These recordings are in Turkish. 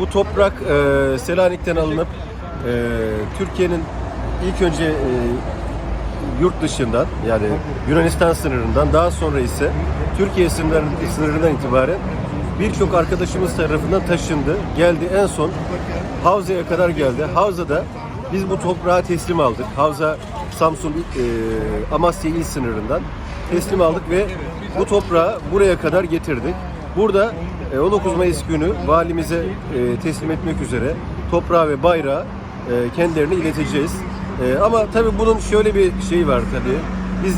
Bu toprak e, Selanik'ten alınıp e, Türkiye'nin ilk önce e, yurt dışından yani Yunanistan sınırından daha sonra ise Türkiye sınırlarından itibaren birçok arkadaşımız tarafından taşındı. Geldi en son Havza'ya kadar geldi. Havza'da biz bu toprağı teslim aldık. Havza Samsun e, Amasya il sınırından teslim aldık ve bu toprağı buraya kadar getirdik. Burada e, 19 Mayıs günü valimize e, teslim etmek üzere toprağı ve bayrağı e, kendilerine ileteceğiz. E, ama tabii bunun şöyle bir şeyi var tabii. Biz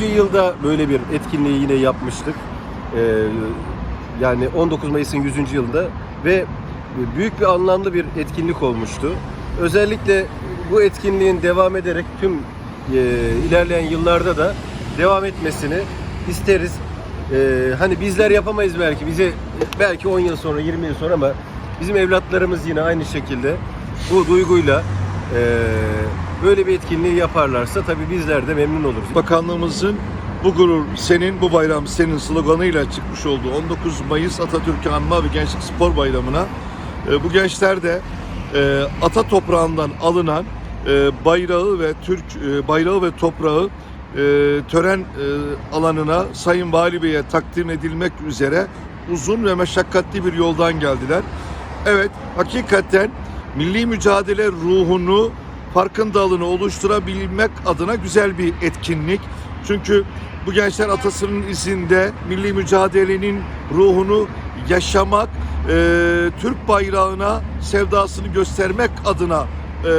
100. yılda böyle bir etkinliği yine yapmıştık. E, yani 19 Mayıs'ın 100. yılında ve büyük bir anlamlı bir etkinlik olmuştu. Özellikle bu etkinliğin devam ederek tüm e, ilerleyen yıllarda da devam etmesini isteriz. E, hani bizler yapamayız belki. Bize belki 10 yıl sonra, 20 yıl sonra ama bizim evlatlarımız yine aynı şekilde bu duyguyla e, böyle bir etkinliği yaparlarsa tabii bizler de memnun oluruz. Bakanlığımızın bu gurur senin, bu bayram senin sloganıyla çıkmış olduğu 19 Mayıs Atatürk'ü anma ve Gençlik Spor Bayramı'na e, bu gençler de e, ata toprağından alınan e, bayrağı ve Türk e, bayrağı ve toprağı tören alanına Sayın Vali Bey'e takdim edilmek üzere uzun ve meşakkatli bir yoldan geldiler. Evet, hakikaten milli mücadele ruhunu farkındalığını oluşturabilmek adına güzel bir etkinlik. Çünkü bu gençler atasının izinde milli mücadelenin ruhunu yaşamak, e, Türk bayrağına sevdasını göstermek adına e,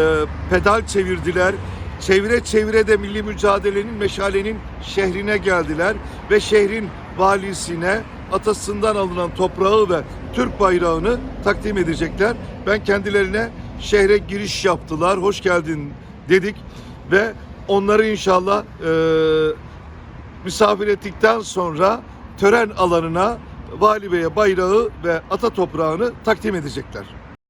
pedal çevirdiler. Çevire çevire de milli mücadelenin meşalenin şehrine geldiler ve şehrin valisine atasından alınan toprağı ve Türk bayrağını takdim edecekler. Ben kendilerine şehre giriş yaptılar. Hoş geldin dedik ve onları inşallah e, misafir ettikten sonra tören alanına Vali Bey'e bayrağı ve ata toprağını takdim edecekler.